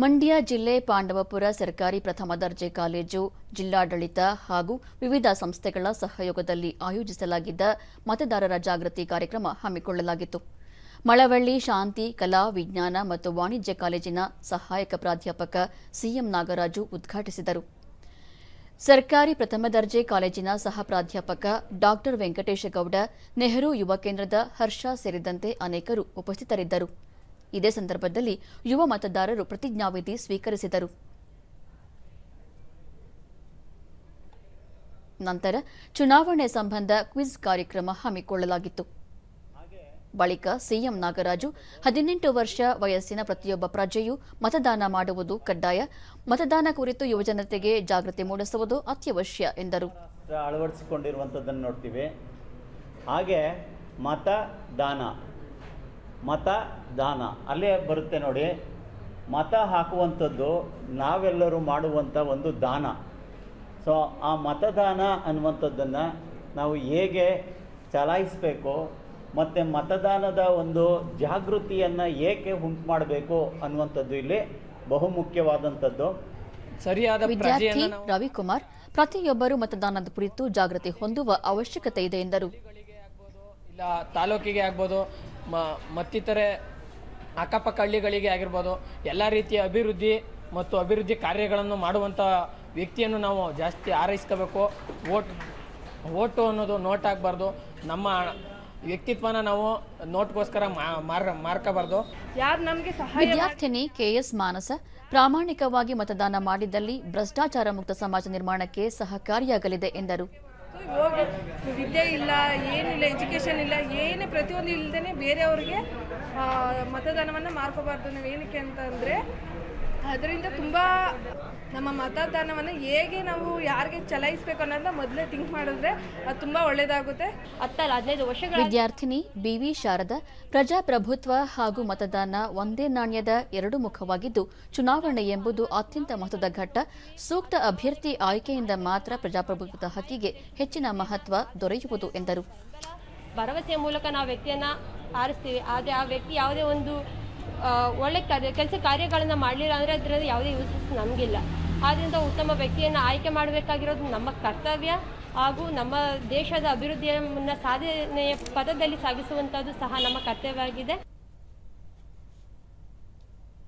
ಮಂಡ್ಯ ಜಿಲ್ಲೆ ಪಾಂಡವಪುರ ಸರ್ಕಾರಿ ಪ್ರಥಮ ದರ್ಜೆ ಕಾಲೇಜು, ಜಿಲ್ಲಾಡಳಿತ ಹಾಗೂ ವಿವಿಧ ಸಂಸ್ಥೆಗಳ ಸಹಯೋಗದಲ್ಲಿ ಆಯೋಜಿಸಲಾಗಿದ್ದ ಮತದಾರರ ಜಾಗೃತಿ ಕಾರ್ಯಕ್ರಮ ಹಮ್ಮಿಕೊಳ್ಳಲಾಗಿತ್ತು. ಮಳವಳ್ಳಿ ಶಾಂತಿ, ಕಲಾ, ವಿಜ್ಞಾನ ಮತ್ತು ವಾಣಿಜ್ಯ ಕಾಲೇಜಿನ ಸಹಾಯಕ ಪ್ರಾಧ್ಯಾಪಕ ಸಿಎಂ ನಾಗರಾಜು ಉದ್ಘಾಟಿಸಿದರು. ಸರ್ಕಾರಿ ಪ್ರಥಮ ದರ್ಜೆ ಕಾಲೇಜಿನ ಸಹ ಪ್ರಾಧ್ಯಾಪಕ ಡಾಕ್ಟರ್ ವೆಂಕಟೇಶಗೌಡ, ನೆಹರು ಯುವ ಕೇಂದ್ರದ ಹರ್ಷ ಸೇರಿದಂತೆ ಅನೇಕರು ಉಪಸ್ಥಿತರಿದ್ದರು. ಇದೇ ಸಂದರ್ಭದಲ್ಲಿ ಯುವ ಮತದಾರರು ಪ್ರತಿಜ್ಞಾವಿಧಿ ಸ್ವೀಕರಿಸಿದರು. ನಂತರ ಚುನಾವಣೆ ಸಂಬಂಧ ಕ್ವಿಜ್ ಕಾರ್ಯಕ್ರಮ ಹಮ್ಮಿಕೊಳ್ಳಲಾಗಿತ್ತು. ಬಳಿಕ ಸಿಎಂ ನಾಗರಾಜು ಹದಿನೆಂಟು ವರ್ಷ ವಯಸ್ಸಿನ ಪ್ರತಿಯೊಬ್ಬ ಪ್ರಜೆಯೂ ಮತದಾನ ಮಾಡುವುದು ಕಡ್ಡಾಯ. ಮತದಾನ ಕುರಿತು ಯುವಜನತೆಗೆ ಜಾಗೃತಿ ಮೂಡಿಸುವುದು ಅತ್ಯವಶ್ಯ, ಎಂದರು. ಅಳವಡಿಸಿಕೊಂಡಿರುವಂಥದ್ದನ್ನು ನೋಡ್ತೀವಿ. ಹಾಗೆ ಮತದಾನ. ಮತದಾನ ಅಲ್ಲೇ ಬರುತ್ತೆ ನೋಡಿ ಮತ ಹಾಕುವಂಥದ್ದು ನಾವೆಲ್ಲರೂ ಮಾಡುವಂಥ ಒಂದು ದಾನ. ಸೊ ಆ ಮತದಾನ ಅನ್ನುವಂಥದ್ದನ್ನು ನಾವು ಹೇಗೆ ಚಲಾಯಿಸಬೇಕು ಮತ್ತು ಮತದಾನದ ಒಂದು ಜಾಗೃತಿಯನ್ನು ಏಕೆ ಉಂಟು ಮಾಡಬೇಕು ಅನ್ನುವಂಥದ್ದು ಇಲ್ಲಿ ಬಹುಮುಖ್ಯವಾದಂಥದ್ದು. ಸರಿಯಾದ ವಿದ್ಯಾರ್ಥಿ ರವಿಕುಮಾರ್ ಪ್ರತಿಯೊಬ್ಬರು ಮತದಾನದ ಕುರಿತು ಜಾಗೃತಿ ಹೊಂದುವ ಅವಶ್ಯಕತೆ ಇದೆ ಎಂದರು. ಇಲ್ಲ ತಾಲೂಕಿಗೆ ಆಗ್ಬೋದು ಮ- ಮತ್ತಿತರೆ ಅಕ್ಕಪಕ್ಕ ಹಳ್ಳಿಗಳಿಗೆ ಆಗಿರ್ಬೋದು ಎಲ್ಲ ರೀತಿಯ ಅಭಿವೃದ್ಧಿ ಮತ್ತು ಅಭಿವೃದ್ಧಿ ಕಾರ್ಯಗಳನ್ನು ಮಾಡುವಂಥ ವ್ಯಕ್ತಿಯನ್ನು ನಾವು ಜಾಸ್ತಿ ಆರೈಸ್ಕೋಬೇಕು. ಓಟ್ ಓಟು ಅನ್ನೋದು ನೋಟ್ ಆಗಬಾರ್ದು. ನಮ್ಮ ವ್ಯಕ್ತಿತ್ವನ ನಾವು ನೋಟ್ಗೋಸ್ಕರ ಮಾರ್ಕಬಾರ್ದು ಮಾರ್ಕೋಬಾರ್ದು. ಯಾರು ನಮಗೆ ಸಹಾಯ ವಿದ್ಯಾರ್ಥಿನಿ ಕೆಎಸ್ ಮಾನಸ ಪ್ರಾಮಾಣಿಕವಾಗಿ ಮತದಾನ ಮಾಡಿದಲ್ಲಿ ಭ್ರಷ್ಟಾಚಾರ ಮುಕ್ತ ಸಮಾಜ ನಿರ್ಮಾಣಕ್ಕೆ ಸಹಕಾರಿಯಾಗಲಿದೆ ಎಂದರು. ಹೋಗಿ ವಿದ್ಯೆ ಇಲ್ಲ, ಏನಿಲ್ಲ ಎಜುಕೇಷನ್ ಇಲ್ಲ, ಏನೇ ಪ್ರತಿಯೊಂದು ಇಲ್ಲದೇ ಬೇರೆಯವ್ರಿಗೆ ಮತದಾನವನ್ನು ಮಾಡ್ಕೋಬಾರ್ದು ನಾವು ಏನಕ್ಕೆ ಅಂತಂದರೆ ಅದರಿಂದ ತುಂಬ ನಮ್ಮ ಮತದಾನವನ್ನು ಹೇಗೆ ನಾವು ಯಾರಿಗೆ ಚಲಾಯಿಸ್ಬೇಕು ಅನ್ನೋದನ್ನ ಮೊದಲೇ ಥಿಂಕ್ ಮಾಡಿದ್ರೆ ಅದು ತುಂಬ ಒಳ್ಳೆಯದಾಗುತ್ತೆ. ಹತ್ತಲ್ಲ ಹದಿನೈದು ವರ್ಷಗಳ ವಿದ್ಯಾರ್ಥಿನಿ ಬಿ ವಿ ಶಾರದ ಪ್ರಜಾಪ್ರಭುತ್ವ ಹಾಗೂ ಮತದಾನ ಒಂದೇ ನಾಣ್ಯದ ಎರಡು ಮುಖವಾಗಿದ್ದು ಚುನಾವಣೆ ಎಂಬುದು ಅತ್ಯಂತ ಮಹತ್ವದ ಘಟ್ಟ. ಸೂಕ್ತ ಅಭ್ಯರ್ಥಿ ಆಯ್ಕೆಯಿಂದ ಮಾತ್ರ ಪ್ರಜಾಪ್ರಭುತ್ವದ ಹಕ್ಕಿಗೆ ಹೆಚ್ಚಿನ ಮಹತ್ವ ದೊರೆಯುವುದು ಎಂದರು. ಭರವಸೆಯ ಮೂಲಕ ನಾವು ವ್ಯಕ್ತಿಯನ್ನ ಆರಿಸ್ತೀವಿ ಆದರೆ ಆ ವ್ಯಕ್ತಿ ಯಾವುದೇ ಒಂದು ಒಳ್ಳೆ ಕಾರ್ಯ, ಕೆಲಸ ಕಾರ್ಯಗಳನ್ನು ಮಾಡಲಿಲ್ಲ ಅಂದರೆ ಅದರಲ್ಲಿ ಯಾವುದೇ ಯೂಸಸ್ ನಮಗಿಲ್ಲ. ಆದ್ದರಿಂದ ಉತ್ತಮ ವ್ಯಕ್ತಿಯನ್ನು ಆಯ್ಕೆ ಮಾಡಬೇಕಾಗಿರೋದು ನಮ್ಮ ಕರ್ತವ್ಯ ಹಾಗೂ ನಮ್ಮ ದೇಶದ ಅಭಿವೃದ್ಧಿಯ ಮುನ್ನ ಸಾಧನೆಯ ಪಥದಲ್ಲಿ ಸಾಗಿಸುವಂಥದ್ದು ಸಹ ನಮ್ಮ ಕರ್ತವ್ಯ ಆಗಿದೆ.